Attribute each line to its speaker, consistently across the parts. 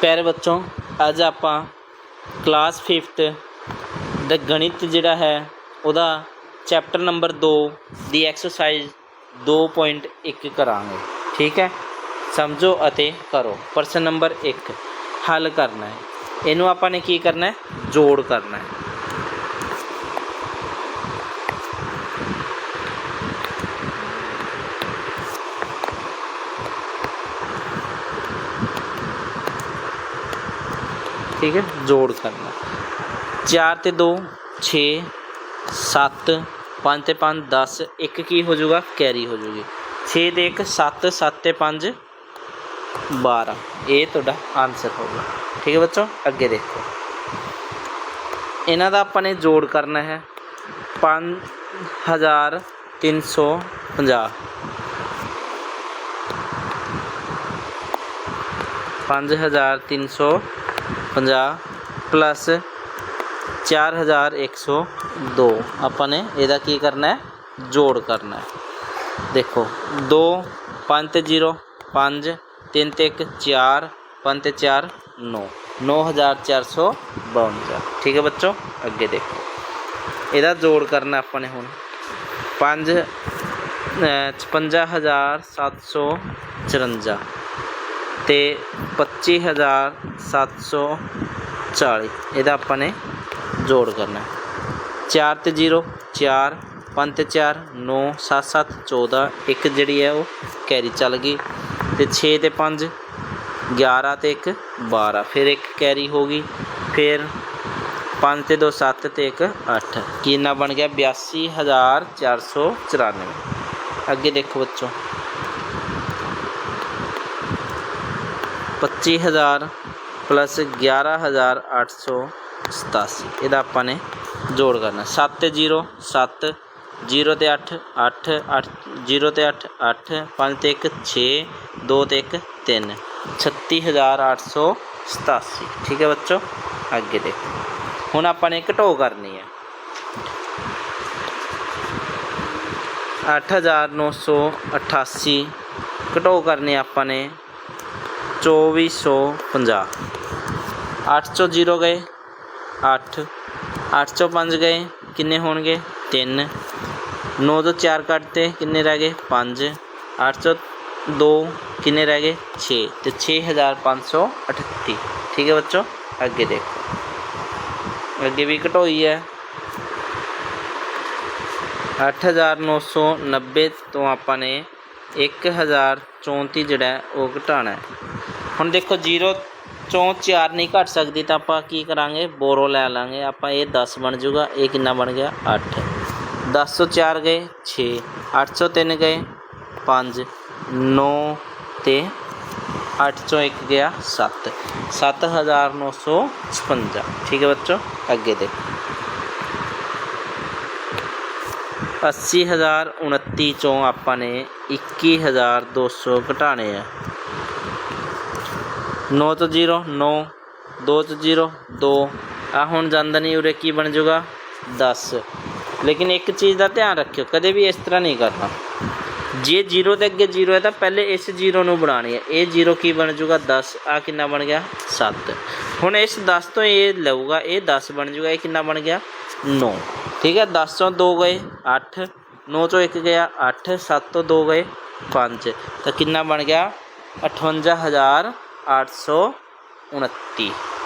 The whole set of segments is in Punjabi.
Speaker 1: ਪਿਆਰੇ ਬੱਚੋ ਅੱਜ ਆਪਾਂ ਕਲਾਸ 5th ਦਾ ਗਣਿਤ ਜਿਹੜਾ ਹੈ, ਉਹਦਾ ਚੈਪਟਰ ਨੰਬਰ 2 ਦੀ ਐਕਸਰਸਾਈਜ਼ 2.1 ਕਰਾਂਗੇ। ਠੀਕ ਹੈ? ਸਮਝੋ ਅਤੇ ਕਰੋ। ਪ੍ਰਸ਼ਨ ਨੰਬਰ 1 ਹੱਲ ਕਰਨਾ ਹੈ। ਇਹਨੂੰ ਆਪਾਂ ਨੇ ਕੀ ਕਰਨਾ ਹੈ? ਜੋੜ ਕਰਨਾ ਹੈ। ਠੀਕ ਹੈ, ਜੋੜ ਕਰਨਾ। 4 ਤੇ 2 6 7 5 ਤੇ 5 10 ਇੱਕ ਕੀ ਹੋ ਜਾਊਗਾ? ਕੈਰੀ ਹੋ ਜਾਊਗੀ। 6 ਤੇ 1 7 7 ਤੇ 5 12 ਇਹ ਤੁਹਾਡਾ ਆਨਸਰ ਹੋਊਗਾ ਠੀਕ ਹੈ ਬੱਚੋ, ਅੱਗੇ ਦੇਖੋ। ਇਹਨਾਂ ਦਾ ਆਪਾਂ ਨੇ ਜੋੜ ਕਰਨਾ ਹੈ 5350 5350 ਪਲੱਸ 4102 ਆਪਾਂ ਨੇ ਇਹਦਾ ਕੀ ਕਰਨਾ ਹੈ? ਜੋੜ ਕਰਨਾ ਹੈ। ਦੇਖੋ 2 5 ਤੇ 0 5 3 ਤੇ 1 4 5 ਤੇ 4 9 9452 ਠੀਕ ਹੈ ਬੱਚੋ? ਅੱਗੇ ਦੇਖੋ। ਇਹਦਾ ਜੋੜ ਕਰਨਾ ਆਪਾਂ ਨੇ ਹੁਣ। 5 55754 ਤੇ 25740 ਇਹਦਾ ਆਪਾਂ ਨੇ ਜੋੜ ਕਰਨਾ ਹੈ। 4 ਤੇ 0 4 5 ਤੇ 4 9 7 7 14 ਇੱਕ ਜਿਹੜੀ ਹੈ ਉਹ ਕੈਰੀ ਚੱਲ ਗਈ। ਤੇ 6 ਤੇ 5 11 ਤੇ 1 12 ਫਿਰ ਇੱਕ ਕੈਰੀ ਹੋ ਗਈ। ਫਿਰ 5 ਤੇ 2 7 ਤੇ 1 8 ਕਿੰਨਾ ਬਣ ਗਿਆ? 82494 ਅੱਗੇ ਦੇਖੋ ਬੱਚੋ। 25000 ਪਲੱਸ 11887 ਇਹਦਾ ਆਪਾਂ ਨੇ ਜੋੜ ਕਰਨਾ। 7 ਤੇ 0 7 0 ਤੇ 8 8 8 0 ਤੇ 8 8 5 ਤੇ 1 6 2 ਤੇ 1 3 36887 ਠੀਕ ਹੈ ਬੱਚੋ? ਅੱਗੇ ਦੇਖੋ। ਹੁਣ ਆਪਾਂ ਨੇ ਘਟੋ ਕਰਨੀ ਹੈ। 8988 ਘਟੋ ਕਰਨੀ ਆਪਾਂ ਨੇ 2450 8 ਚੋਂ 0 ਗਏ 8 8 ਚੋਂ 5 ਗਏ, ਕਿੰਨੇ ਹੋਣਗੇ? 3 9 ਤੋਂ ਚਾਰ ਕੱਟਤੇ, ਕਿੰਨੇ ਰਹਿ ਗਏ? 5 8 ਚੋਂ 2 ਕਿੰਨੇ ਰਹਿ ਗਏ? 6 ਤੇ 6538 ਠੀਕ ਹੈ ਬੱਚੋ? ਅੱਗੇ ਦੇਖੋ। ਅੱਗੇ ਵੀ ਘਟੋਈ ਹੈ। 8990 ਤੋਂ ਆਪਾਂ ਨੇ 1034 ਜਿਹੜਾ ਉਹ ਘਟਾਣਾ ਹੈ। ਹੁਣ ਦੇਖੋ 0 ਚੋਂ 4 ਨਹੀਂ ਘਟ ਸਕਦੀ ਤਾਂ ਆਪਾਂ ਕੀ ਕਰਾਂਗੇ? ਬੋਰੋ ਲੈ ਲਾਂਗੇ। ਆਪਾਂ ਇਹ 10 ਬਣ ਜਾਊਗਾ। ਇਹ ਕਿੰਨਾ ਬਣ ਗਿਆ? 8 10 ਤੋਂ 4 ਗਏ 6 8 ਚੋਂ 3 ਗਏ 5 9 ਤੇ 8 ਚੋਂ 1 ਗਿਆ 7 7956 ਠੀਕ ਹੈ ਬੱਚੋ? ਅੱਗੇ ਦੇਖੋ। 80029 ਚੋਂ ਆਪਾਂ ਨੇ 21200 ਘਟਾਣੇ ਆ। 9 ਤੋਂ 0 9 2 ਤੋਂ 0 2 ਆ ਹੁਣ ਜਾਂਦਾ ਨਹੀਂ ਉਰੇ ਕੀ ਬਣ ਜਾਊਗਾ 10 ਲੇਕਿਨ ਇੱਕ ਚੀਜ਼ ਦਾ ਧਿਆਨ ਰੱਖਿਓ ਕਦੇ ਵੀ ਇਸ ਤਰ੍ਹਾਂ ਨਹੀਂ ਕਰਨਾ ਜੇ 0 ਦੇ ਅੱਗੇ 0 ਹੈ ਤਾਂ ਪਹਿਲੇ ਇਸ 0 ਨੂੰ ਬਣਾਉਣੀ ਹੈ ਇਹ 0 ਕੀ ਬਣ ਜਾਊਗਾ 10 ਆ ਕਿੰਨਾ ਬਣ ਗਿਆ 7 ਹੁਣ ਇਸ 10 ਤੋਂ ਇਹ ਲਊਗਾ ਇਹ 10 ਬਣ ਜਾਊਗਾ ਇਹ ਕਿੰਨਾ ਬਣ ਗਿਆ 9 ਠੀਕ ਹੈ 10 ਤੋਂ 2 ਗਏ 8 9 ਤੋਂ 1 ਗਿਆ 8 7 ਤੋਂ 2 ਗਏ 5 ਤਾਂ ਕਿੰਨਾ ਬਣ ਗਿਆ आठ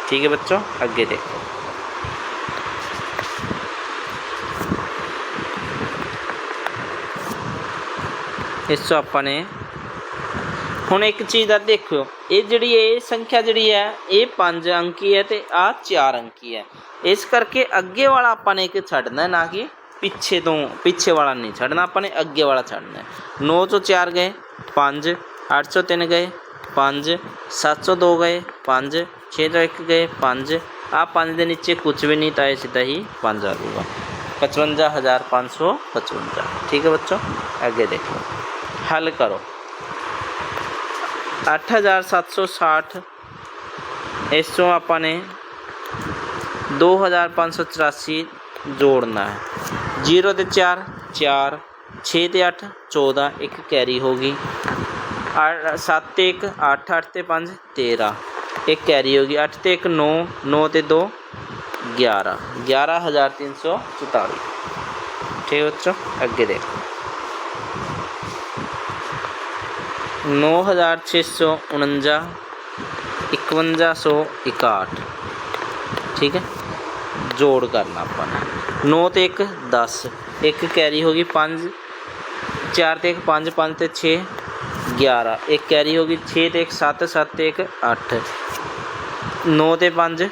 Speaker 1: ठीक है बच्चों? आगे देखो। इस अपने हूँ एक चीज़ का देखो। ये जी संख्या जी है, ये पाँच अंकी है तो आ चार अंकी है। इस करके अगे वाला अपने एक छड़ना ना कि पिछे तो पिछे वाला नहीं छड़ना अपने अगे वाला छड़ना नौ चो चार गए, पाँच अठ सौ तीन गए 5 702 गए 5 601 गए 5 आप 5 के नीचे कुछ भी नहीं तो आए सीधा ही 5 आ जाऊँगा पचवंजा हज़ार पाँच सौ पचवंजा ठीक है बच्चों आगे देख लो हल करो आठ हज़ार सात सौ साठ इसको अपने दो हज़ार पाँच सौ चौरासी जोड़ना है जीरो तो चार चार छे तो अठ चौदह एक कैरी होगी 7 ਤੇ 1 8 8 ਤੇ 5 13 ਇੱਕ ਕੈਰੀ ਹੋ ਗਈ 8 ਤੇ 1 9 9 ਤੇ 2 11 11344 ਠੀਕ ਹੈ ਬੱਚੋ ਅੱਗੇ ਦੇਖੋ 9649 5161 ਠੀਕ ਹੈ ਜੋੜ ਕਰਨਾ ਆਪਾਂ ਨੇ 9 ਤੇ 1 10 ਇੱਕ ਕੈਰੀ ਹੋ ਗਈ 5 4 ਤੇ 1 5 5 ਤੇ 6 11 ਇੱਕ ਕੈਰੀ ਹੋ ਗਈ 6 ਤੇ 1 7 7 ਤੇ 1 8 9 ਤੇ 5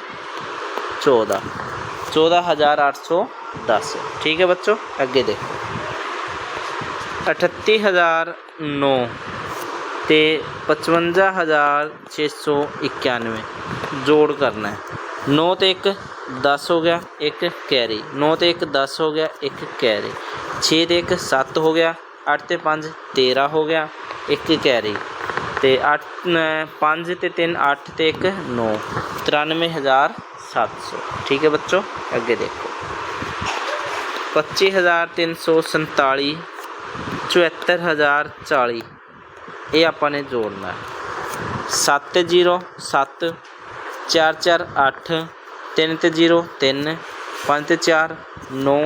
Speaker 1: 14 14810 ਠੀਕ ਹੈ ਬੱਚੋ, ਅੱਗੇ ਦੇਖੋ। 38009 ਤੇ 55691 ਜੋੜ ਕਰਨਾ ਹੈ। 9 ਤੇ 1 10 ਹੋ ਗਿਆ, ਇੱਕ ਕੈਰੀ 9 ਤੇ 1 10 ਹੋ ਗਿਆ, ਇੱਕ ਕੈਰੀ 6 ਤੇ 1 7 ਹੋ ਗਿਆ 8 ਤੇ 5 13 ਹੋ ਗਿਆ ਇੱਕ ਕੈਰੀ। ਤੇ 8 5 ਤੇ 3 8 ਤੇ 1 9 93700 ਠੀਕ ਹੈ ਬੱਚੋ? ਅੱਗੇ ਦੇਖੋ। 25347 74040 ਇਹ ਆਪਾਂ ਨੇ ਜੋੜਨਾ ਹੈ। 7 0 7 4 4 8 3 ਤੇ 0 3 5 ਤੇ 4 9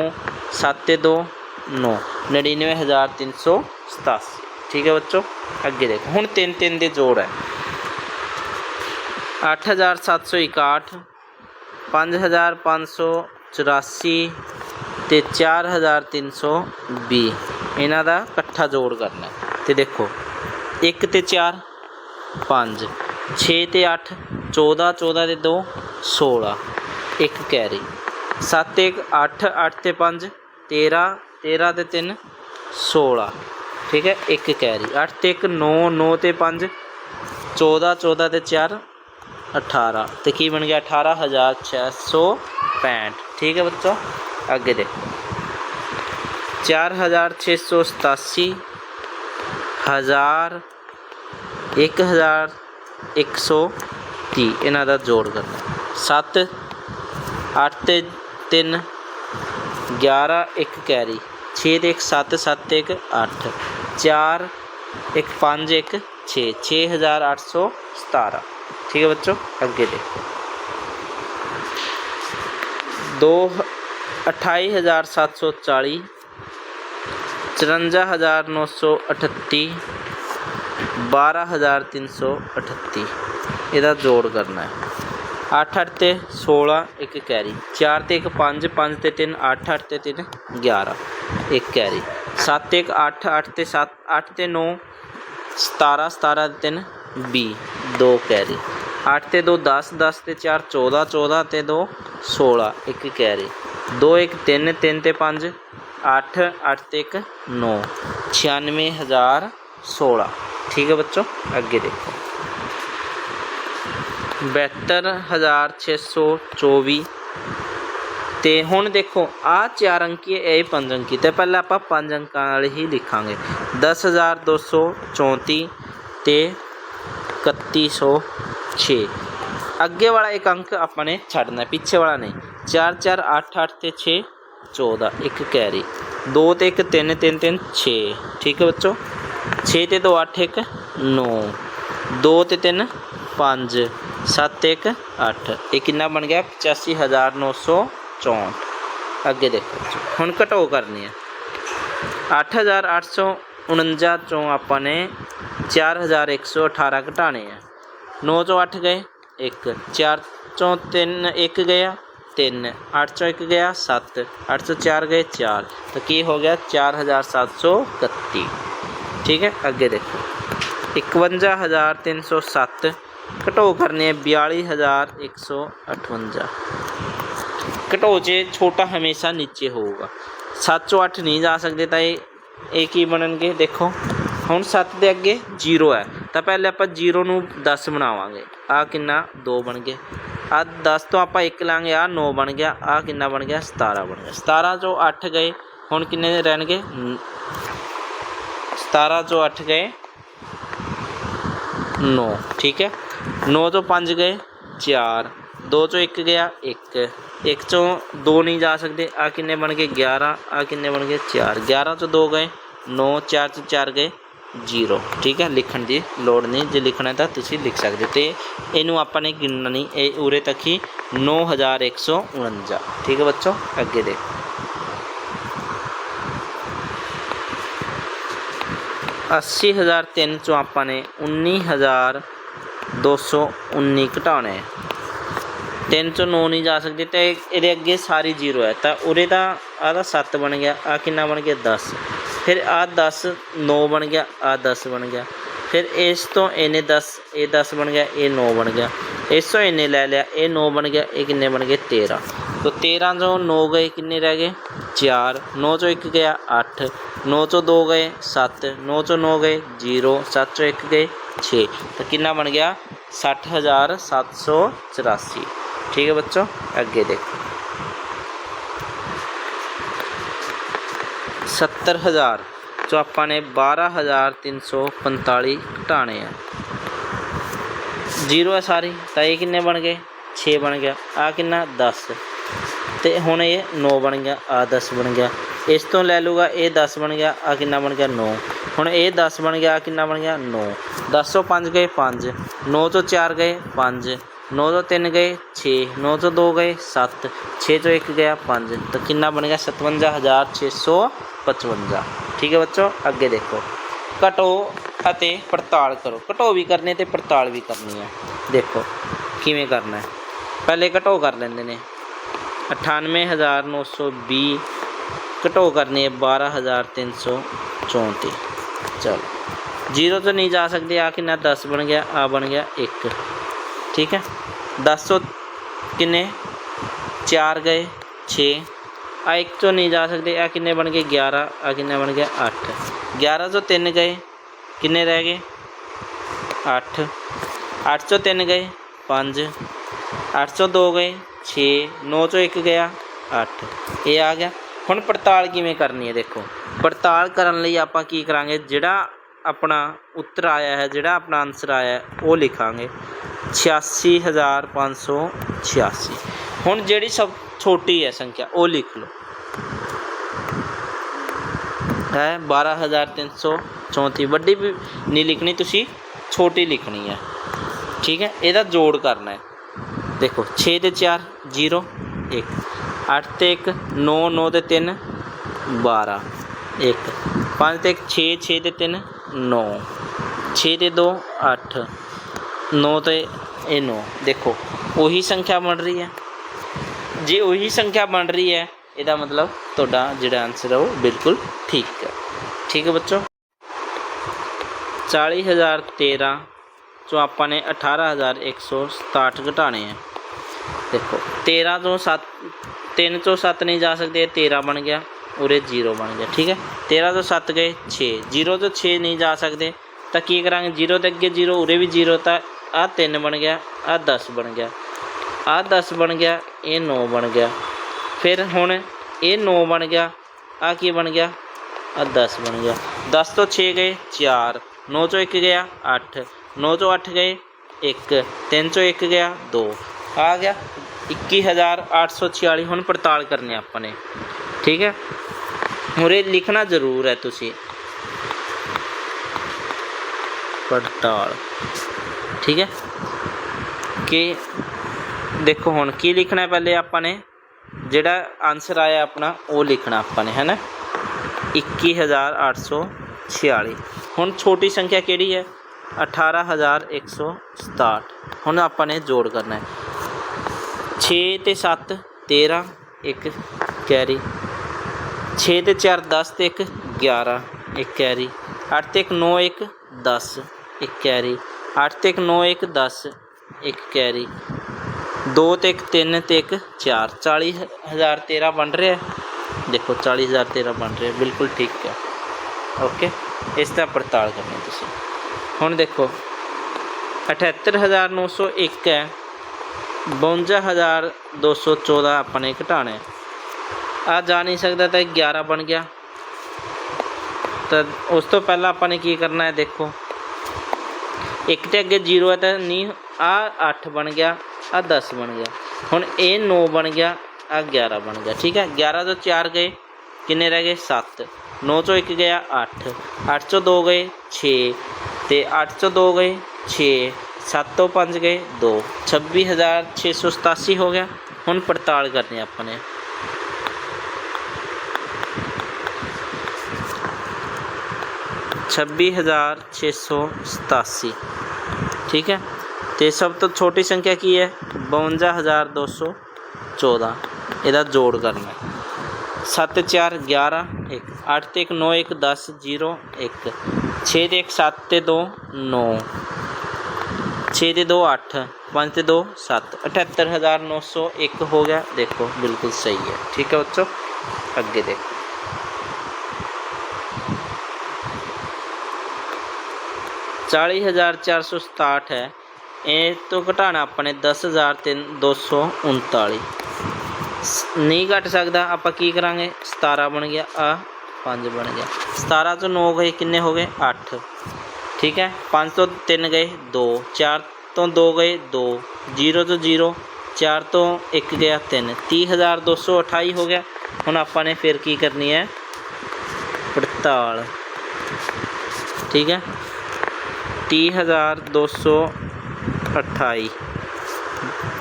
Speaker 1: 7 ਤੇ 2 9 99387 ਠੀਕ ਹੈ ਬੱਚੋ? ਅੱਗੇ ਦੇਖੋ। ਹੁਣ 3 3 ਦੇ ਜੋੜ ਹੈ। 8761 5584 ਤੇ 4320 ਇਹਨਾਂ ਦਾ ਇਕੱਠਾ ਜੋੜ ਕਰਨਾ ਹੈ। ਤੇ ਦੇਖੋ 1 ਤੇ 4 5 6 ਤੇ 8 14 14 ਤੇ 2 16 ਇੱਕ ਕੈਰੀ। 7 1 8 8 ਤੇ 5 13 13 ਤੇ 3 16 ਠੀਕ ਹੈ, ਇੱਕ ਕੈਰੀ। 8 ਤੇ 1 9 9 ਤੇ 5 14 14 ਤੇ 4 18 ਤੇ ਕੀ ਬਣ ਗਿਆ? 18665 ਠੀਕ ਹੈ ਬੱਚੋ, ਅੱਗੇ ਦੇਖੋ 4687 ਹਜ਼ਾਰ 1130 ਇਹਨਾਂ ਦਾ ਜੋੜ ਕਰਨਾ। 7 8 ਤੇ 3 11 ਇੱਕ ਕੈਰੀ। 6 ਤੇ 1 7 7 ਇੱਕ 1 8 4 1 5 1 6 6817 ਠੀਕ ਹੈ ਬੱਚੋ, ਅੱਗੇ ਦੇਖੋ। 2 28740 54938 12338 ਇਹਦਾ ਜੋੜ ਕਰਨਾ ਹੈ। 8 8 ਤੇ 16 ਇੱਕ ਕੈਰੀ। 4 ਤੇ 1 5 5 ਤੇ 3 8 8 ਤੇ 3 11 ਇੱਕ ਕੈਰੀ। 7 ਤੇ 1 8 8 ਤੇ 7 8 ਤੇ 9 17 17 ਤੇ 3 20 ਦੋ ਕੈਰੀ। 8 ਤੇ 2 10 10 ਤੇ 4 14 14 ਤੇ 2 16 ਇੱਕ ਕੈਰੀ। 2 1 3 3 ਤੇ 5 8 8 ਤੇ 1 9 96016 ਠੀਕ ਹੈ ਬੱਚੋ, ਅੱਗੇ ਦੇਖੋ। 72624 ਤੇ ਹੁਣ ਦੇਖੋ, ਆ ਚਾਰ ਅੰਕੀ ਹੈ, ਇਹ ਪੰਜ ਅੰਕੀ। ਤੇ ਪਹਿਲਾਂ ਆਪਾਂ ਪੰਜ ਅੰਕਾਂ ਨਾਲ ਹੀ ਲਿਖਾਂਗੇ। 10234 ਤੇ 3106 ਅੱਗੇ ਵਾਲਾ ਇੱਕ ਅੰਕ ਆਪਾਂ ਨੇ ਛੱਡਣਾ ਪਿੱਛੇ ਵਾਲਾ ਨਹੀਂ। 4 4 8 8 ਤੇ 6 14 ਇੱਕ ਕੈਰੀ। 2 ਤੇ 1 3 3 3 6 ਠੀਕ ਹੈ ਬੱਚੋ? 6 ਤੇ 2 8 1 9 2 ਤੇ 3 5 7 1 8 ਇਹ ਕਿੰਨਾ ਬਣ ਗਿਆ 85964 ਅੱਗੇ ਦੇਖੋ ਬੱਚੋ। ਹੁਣ ਘਟੋ ਕਰਨੀ ਹੈ 8849 ਚੋਂ ਆਪਾਂ ਨੇ 4118 ਘਟਾਣੇ ਆ 9 ਚੋਂ 8 ਗਏ 1 4 ਚੋਂ 3 1 ਗਿਆ 3 8 ਚੋਂ 1 ਗਿਆ 7 8 ਚੋਂ 4 ਗਏ 4 ਤਾਂ ਕੀ ਹੋ ਗਿਆ 4731 ਠੀਕ ਹੈ ਅੱਗੇ ਦੇਖੋ 51307 ਘਟੋ ਕਰਨੀ ਹੈ 42158 ਘਟੋ 'ਚ ਛੋਟਾ ਹਮੇਸ਼ਾ ਨੀਚੇ ਹੋਊਗਾ। 7 ਚੋਂ 8 ਨਹੀਂ ਜਾ ਸਕਦੇ ਤਾਂ ਇਹ ਇਹ ਕੀ ਬਣਨਗੇ? ਦੇਖੋ। ਹੁਣ 7 ਦੇ ਅੱਗੇ 0 ਹੈ। ਤਾਂ ਪਹਿਲੇ ਆਪਾਂ 0 ਨੂੰ 10 ਬਣਾਵਾਂਗੇ। ਆ ਕਿੰਨਾ? 2 ਬਣ ਗਏ ਆ 10 ਤੋਂ ਆਪਾਂ 1 ਲਾਂਗੇ ਆ 9 ਬਣ ਗਿਆ ਆ ਕਿੰਨਾ ਬਣ ਗਿਆ? 17 ਬਣ ਗਿਆ। 17 ਚੋਂ 8 ਗਏ, ਹੁਣ ਕਿੰਨੇ ਰਹਿਣਗੇ? 17 ਚੋਂ 8 ਗਏ 9 ਠੀਕ ਹੈ? 9 ਤੋਂ 5 ਗਏ 4 2 ਚੋਂ 1 ਗਿਆ 1 1 ਚੋਂ 2 ਨਹੀਂ ਜਾ ਸਕਦੇ ਆ ਕਿੰਨੇ ਬਣ ਗਏ? 11 ਆ ਕਿੰਨੇ ਬਣ ਗਏ? 4 11 ਚੋਂ 2 ਗਏ 9 4 ਚੋਂ 4 ਗਏ 0 ਠੀਕ ਹੈ? ਲਿਖਣ ਦੀ ਲੋੜ ਨਹੀਂ, ਜੇ ਲਿਖਣਾ ਤਾਂ ਤੁਸੀਂ ਲਿਖ ਸਕਦੇ ਹੋ। ਤੇ ਇਹਨੂੰ ਆਪਾਂ ਨੇ ਗਿਣਨਾ ਨਹੀਂ ਇਹ ਉਰੇ ਤੱਕ ਹੀ 9149 ਠੀਕ ਹੈ ਬੱਚੋ? ਅੱਗੇ ਦੇਖੋ। ਅੱਸੀ ਹਜ਼ਾਰ ਤਿੰਨ ਚੋਂ ਆਪਾਂ ਨੇ ਉੱਨੀ ਹਜ਼ਾਰ ਦੋ ਸੌ ਉੱਨੀ ਘਟਾਉਣੇ ਹੈ ਤਿੰਨ ਚੋਂ 9 ਨਹੀਂ ਜਾ ਸਕਦੇ ਤੇ ਇਹਦੇ ਅੱਗੇ ਸਾਰੀ ਜ਼ੀਰੋ ਹੈ। ਤਾਂ ਉਰੇ ਤਾਂ ਆਹ ਦਾ 7 ਬਣ ਗਿਆ ਆ ਕਿੰਨਾ ਬਣ ਗਿਆ? 10 ਫਿਰ ਆ 10 9 ਬਣ ਗਿਆ ਆ 10 ਬਣ ਗਿਆ। ਫਿਰ ਇਸ ਤੋਂ ਇਹਨੇ 10 ਇਹ 10 ਬਣ ਗਿਆ, ਇਹ 9 ਬਣ ਗਿਆ। ਇਸ ਤੋਂ ਇਹਨੇ ਲੈ ਲਿਆ, ਇਹ 9 ਬਣ ਗਿਆ, ਇਹ ਕਿੰਨੇ ਬਣ ਗਏ? 13 ਤਾਂ 13 ਚੋਂ 9 ਗਏ ਕਿੰਨੇ ਰਹਿ ਗਏ 4 9 ਚੋਂ 1 ਗਿਆ 8 9 ਚੋਂ 2 ਗਏ 7 9 ਚੋਂ 9 ਗਏ 0 7 ਚੋਂ 1 ਗਏ 6 ਤਾਂ ਕਿੰਨਾ ਬਣ ਗਿਆ 60784 ਠੀਕ ਹੈ ਬੱਚੋ ਅੱਗੇ ਦੇਖੋ 70000 ਚੋਂ ਆਪਾਂ ਨੇ 12345 ਘਟਾਣੇ ਆ ਜ਼ੀਰੋ ਹੈ ਸਾਰੀ ਤਾਂ ਇਹ ਕਿੰਨੇ ਬਣ ਗਏ 6 ਬਣ ਗਿਆ ਆ ਕਿੰਨਾ 10 ਤੇ ਹੁਣ ਇਹ 9 ਬਣ ਗਿਆ, ਆ 10 ਬਣ ਗਿਆ। ਇਸ ਤੋਂ ਲੈ ਲੂਗਾ ਇਹ 10 ਬਣ ਗਿਆ, ਆ ਕਿੰਨਾ ਬਣ ਗਿਆ? 9 ਹੁਣ ਇਹ 10 ਬਣ ਗਿਆ, ਆ ਕਿੰਨਾ ਬਣ ਗਿਆ? 9 10 ਤੋਂ 5 ਗਏ 5 9 ਤੋਂ 4 ਗਏ 5 9 ਤੋਂ 3 ਗਏ 6 9 ਤੋਂ 2 ਗਏ 7 6 ਤੋਂ 1 ਗਿਆ 5 ਤਾਂ ਕਿੰਨਾ ਬਣ ਗਿਆ? 57655 ਠੀਕ ਹੈ ਬੱਚੋ, ਅੱਗੇ ਦੇਖੋ। ਘਟੋ ਅਤੇ ਪੜਤਾਲ ਕਰੋ। ਘਟੋ ਵੀ ਕਰਨੀ ਤੇ ਪੜਤਾਲ ਵੀ ਕਰਨੀ ਹੈ। ਦੇਖੋ, ਕਿਵੇਂ ਕਰਨਾ ਹੈ। ਪਹਿਲੇ ਘਟੋ ਕਰ ਲੈਂਦੇ ਨੇ। 98920 ਘਟੋ ਕਰਨੀ ਹੈ 12334 ਚਲੋ। ਜ਼ੀਰੋ ਤੋਂ ਨਹੀਂ ਜਾ ਸਕਦੇ ਆ ਕਿੰਨਾ? 10 ਬਣ ਗਿਆ ਆ ਬਣ ਗਿਆ 1 ਠੀਕ ਹੈ? 10 ਤੋਂ ਕਿੰਨੇ? 4 ਗਏ 6 ਆ ਇੱਕ ਤੋਂ ਨਹੀਂ ਜਾ ਸਕਦੇ ਆ ਕਿੰਨੇ ਬਣ ਗਏ? 11 ਆ ਕਿੰਨਾ ਬਣ ਗਿਆ? 8 11 ਤੋਂ 3 ਗਏ, ਕਿੰਨੇ ਰਹਿ ਗਏ? 8 8 ਤੋਂ 3 ਗਏ 5 8 ਤੋਂ 2 ਗਏ 6 9 'ਚੋਂ 1 ਗਿਆ 8 ਇਹ ਆ ਗਿਆ। ਹੁਣ ਪੜਤਾਲ ਕਿਵੇਂ ਕਰਨੀ ਹੈ ਦੇਖੋ। ਪੜਤਾਲ ਕਰਨ ਲਈ ਆਪਾਂ ਕੀ ਕਰਾਂਗੇ? ਜਿਹੜਾ ਆਪਣਾ ਉੱਤਰ ਆਇਆ ਹੈ, ਜਿਹੜਾ ਆਪਣਾ ਆਨਸਰ ਆਇਆ ਉਹ ਲਿਖਾਂਗੇ। 86586 ਹੁਣ ਜਿਹੜੀ ਸਭ ਛੋਟੀ ਹੈ ਸੰਖਿਆ, ਉਹ ਲਿਖ ਲਓ। ਹੈ 12334 ਵੱਡੀ ਵੀ ਨਹੀਂ ਲਿਖਣੀ, ਤੁਸੀਂ ਛੋਟੀ ਲਿਖਣੀ ਹੈ। ਠੀਕ ਹੈ? ਇਹਦਾ ਜੋੜ ਕਰਨਾ ਹੈ। ਦੇਖੋ 6 ਤੇ 4 0 1 8 ਤੇ 1 9 9 ਤੇ 3 12 1 5 ਤੇ 1 6 6 ਤੇ 3 9 6 ਤੇ 2 8 9 ਤੇ ਇਹ 9 ਦੇਖੋ, ਉਹੀ ਸੰਖਿਆ ਬਣ ਰਹੀ ਹੈ। ਜੇ ਉਹੀ ਸੰਖਿਆ ਬਣ ਰਹੀ ਹੈ, ਇਹਦਾ ਮਤਲਬ ਤੁਹਾਡਾ ਜਿਹੜਾ ਆਨਸਰ ਹੈ ਉਹ ਬਿਲਕੁਲ ਠੀਕ ਹੈ। ਠੀਕ ਹੈ ਬੱਚੋ? 40013 ਚੋਂ ਆਪਾਂ ਨੇ 18167 ਘਟਾਣੇ ਹੈ। ਦੇਖੋ 13 ਤੋਂ 7 3 ਤੋਂ 7 ਨਹੀਂ ਜਾ ਸਕਦੇ 13 ਬਣ ਗਿਆ, ਉਰੇ 0 ਬਣ ਗਿਆ, ਠੀਕ ਹੈ? 13 ਤੋਂ 7 ਗਏ 6 0 ਤੋਂ 6 ਨਹੀਂ ਜਾ ਸਕਦੇ, ਤਾਂ ਕੀ ਕਰਾਂਗੇ? 0 ਤੇ ਅੱਗੇ 0 ਉਰੇ ਵੀ 0 ਤਾਂ ਆ 3 ਬਣ ਗਿਆ ਆ 10 ਬਣ ਗਿਆ। ਆ 10 ਬਣ ਗਿਆ, ਇਹ 9 ਬਣ ਗਿਆ। ਫਿਰ ਹੁਣ ਇਹ 9 ਬਣ ਗਿਆ ਆ ਕੀ ਬਣ ਗਿਆ? ਆ 10 ਬਣ ਗਿਆ। 10 ਤੋਂ 6 ਗਏ 4 9 ਚੋਂ 1 ਗਿਆ 8 9 ਚੋਂ 8 ਗਏ 1 3 ਚੋਂ 1 ਗਿਆ 2 ਆ ਗਿਆ। 21846 ਹੁਣ ਪੜਤਾਲ ਕਰਨੀ ਆਪਾਂ ਨੇ। ਠੀਕ ਹੈ? ਮੁਰੇ ਲਿਖਣਾ ਜ਼ਰੂਰ ਹੈ ਤੁਸੀਂ। ਪੜਤਾਲ। ਠੀਕ ਹੈ? ਕਿ ਦੇਖੋ ਹੁਣ ਕੀ ਲਿਖਣਾ ਪਹਿਲੇ ਆਪਾਂ ਨੇ। ਜਿਹੜਾ ਆਨਸਰ ਆਇਆ ਆਪਣਾ, ਉਹ ਲਿਖਣਾ ਆਪਾਂ ਨੇ, ਹੈ ਨਾ? 21846 ਹੁਣ ਛੋਟੀ ਸੰਖਿਆ ਕਿਹੜੀ ਹੈ? 18167 ਹੁਣ ਆਪਾਂ ਨੇ ਜੋੜ ਕਰਨਾ ਹੈ। 6 ਤੇ 7 13 ਇੱਕ, ਕੈਰੀ। 6 ਤੇ 4 10 ਤੇ 1 11 ਇੱਕ ਕੈਰੀ। 8 ਤੇ 1 9 1 10 ਇੱਕ ਕੈਰੀ। 8 ਤੇ 1 9 1 10 ਇੱਕ ਕੈਰੀ। 2 ਤੇ 1 3 ਤੇ 1 4 40013 ਬਣ ਰਿਹਾ ਹੈ। ਦੇਖੋ 40013 ਬਣ ਰਿਹਾ ਬਿਲਕੁਲ ਠੀਕ ਹੈ। ਓਕੇ? ਇਸ ਦਾ ਪੜਤਾਲ ਕਰਨਾ ਤੁਸੀਂ। ਹੁਣ ਦੇਖੋ 78901 ਹੈ। 52214 ਆਪਾਂ ਨੇ ਘਟਾਣਾ। ਹੈ ਆ ਜਾ ਨਹੀਂ ਸਕਦਾ ਤਾਂ ਇਹ 11 ਬਣ ਗਿਆ। ਤਾਂ ਉਸ ਤੋਂ ਪਹਿਲਾਂ ਆਪਾਂ ਨੇ ਕੀ ਕਰਨਾ ਹੈ ਦੇਖੋ। ਇੱਕ ਤੇ ਅੱਗੇ 0 ਹੈ ਤਾਂ ਨਹੀਂ ਆ 8 ਬਣ ਗਿਆ ਆ 10 ਬਣ ਗਿਆ। ਹੁਣ ਇਹ 9 ਬਣ ਗਿਆ ਆ 11 ਬਣ ਗਿਆ, ਠੀਕ ਹੈ? 11 ਤੋਂ 4 ਗਏ, ਕਿੰਨੇ ਰਹਿ ਗਏ? 7 9 ਚੋਂ 1 ਗਿਆ 8 8 ਚੋਂ 2 ਗਏ 6 ਤੇ 8 ਚੋਂ 2 ਗਏ 6 7 ਤੋਂ 5 ਗਏ 2 26687 ਹੋ ਗਿਆ। ਹੁਣ ਪੜਤਾਲ ਕਰਨੀ ਹੈ ਆਪਾਂ ਨੇ। ਛੱਬੀ ਹਜ਼ਾਰ ਛੇ ਸੌ ਸਤਾਸੀ। ਠੀਕ ਹੈ? ਤੇ ਸਭ ਤੋਂ ਛੋਟੀ ਸੰਖਿਆ ਕੀ ਹੈ? ਬਵੰਜਾ ਹਜ਼ਾਰ ਦੋ ਸੌ ਚੌਦਾਂ। ਇਹਦਾ ਜੋੜ ਕਰਨਾ ਹੈ। ਸੱਤ ਚਾਰ 11 1 8 ਤੇ 1 9 1 10 0 1 6 ਤੇ 1 7 ਤੇ 2 9 6 ਤੇ 2 8 5 ਤੇ 2 7 78901 ਹੋ ਗਿਆ। ਦੇਖੋ, ਬਿਲਕੁਲ ਸਹੀ ਹੈ। ਠੀਕ ਹੈ ਬੱਚੋ? ਅੱਗੇ ਦੇਖੋ। ਚਾਲੀ ਹਜ਼ਾਰ ਚਾਰ ਸੌ ਸਤਾਹਠ ਹੈ। ਇਹ ਤੋਂ ਘਟਾਣਾ ਆਪਣੇ ਦਸ ਹਜ਼ਾਰ ਤਿੰਨ ਦੋ ਸੌ ਉਨਤਾਲੀ। ਸ- ਨਹੀਂ ਘਟ ਸਕਦਾ। ਆਪਾਂ ਕੀ ਕਰਾਂਗੇ? 17 ਬਣ ਗਿਆ। ਆ 5 ਬਣ ਗਿਆ। 17 ਤੋਂ 9 ਗਏ। ਕਿੰਨੇ ਹੋ ਗਏ? 8 ਠੀਕ ਹੈ? 5 ਤੋਂ 3 ਗਏ 2 4 ਤੋਂ 2 ਗਏ 2 0 ਤੋਂ 0 4 ਤੋਂ 1 ਗਿਆ 3 30228 ਹੋ ਗਿਆ। ਹੁਣ ਆਪਾਂ ਨੇ ਫਿਰ ਕੀ ਕਰਨੀ ਹੈ? ਪੜਤਾਲ। ਠੀਕ ਹੈ? 30228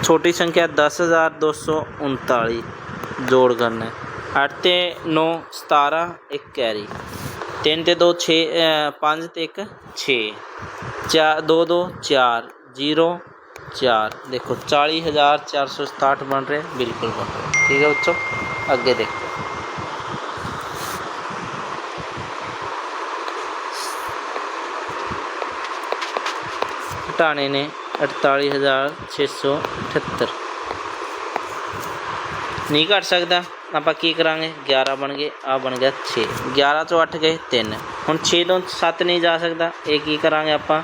Speaker 1: ਛੋਟੀ ਸੰਖਿਆ 10239 ਜੋੜ ਕਰਨਾ ਹੈ। 8 ਤੇ 9 17 1 ਕੈਰੀ। 3 ਤੇ 2 6 5 ਤੇ 1 6 4 2 2 4 0 4 ਦੇਖੋ 40467 ਬਣ ਰਿਹਾ ਬਿਲਕੁਲ ਬਣ ਰਿਹਾ ਠੀਕ ਹੈ ਬੱਚੋ ਅੱਗੇ ਦੇਖੋ ਘਟਾਣੇ ਨੇ 48678 ਨਹੀਂ ਘਟ ਸਕਦਾ ਆਪਾਂ ਕੀ ਕਰਾਂਗੇ? 11 ਬਣ ਗਏ ਆ ਬਣ ਗਿਆ 6 11 ਚੋਂ 8 ਗਏ 3 ਹੁਣ 6 ਤੋਂ 7 ਨਹੀਂ ਜਾ ਸਕਦਾ। ਇਹ ਕੀ ਕਰਾਂਗੇ ਆਪਾਂ?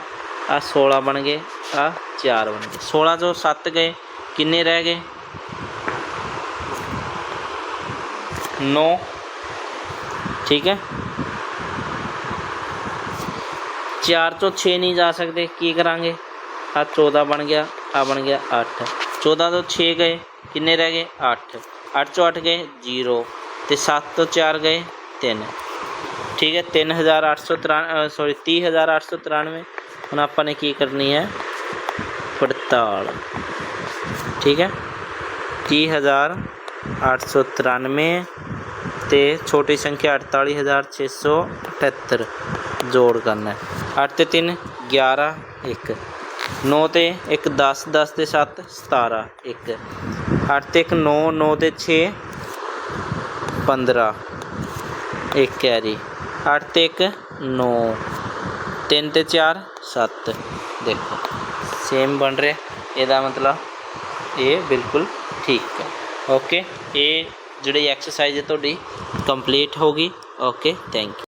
Speaker 1: ਆ 16 ਬਣ ਗਏ ਆ 4 ਬਣ ਗਏ। 16 ਚੋਂ 7 ਗਏ, ਕਿੰਨੇ ਰਹਿ ਗਏ? 9 ਠੀਕ ਹੈ? 4 ਤੋਂ 6 ਨਹੀਂ ਜਾ ਸਕਦੇ, ਕੀ ਕਰਾਂਗੇ? ਆ 14 ਬਣ ਗਿਆ ਆ ਬਣ ਗਿਆ 8 14 ਤੋਂ 6 ਗਏ, ਕਿੰਨੇ ਰਹਿ ਗਏ? 8 8 ਚੋਂ 8 ਗਏ 0 ਤੇ 7 ਤੋਂ 4 ਗਏ 3 ਠੀਕ ਹੈ 3893 ਸੌਰੀ 30893 ਹੁਣ ਆਪਾਂ ਨੇ ਕੀ ਕਰਨੀ ਹੈ? ਪੜਤਾਲ। ਠੀਕ ਹੈ 30893 ਤੇ ਛੋਟੀ ਸੰਖਿਆ 48678 ਜੋੜ ਕਰਨਾ ਹੈ। 8 ਤੇ 3 11 1 9 ਤੇ 1 10 10 ਤੇ 7 17 1 8 ਤੇ 1 9 9 ਤੇ 6 15 1 ਕੈਰੀ 8 ਤੇ 1 9 3 ਤੇ 4 7 ਦੇਖੋ ਸੇਮ ਬਣ ਰਿਹਾ। ਇਹਦਾ ਮਤਲਬ ਇਹ ਬਿਲਕੁਲ ਠੀਕ ਹੈ। ਓਕੇ ਇਹ ਜਿਹੜੀ ਐਕਸਰਸਾਈਜ਼ ਹੈ ਤੁਹਾਡੀ ਕੰਪਲੀਟ ਹੋ ਗਈ। Okay thank you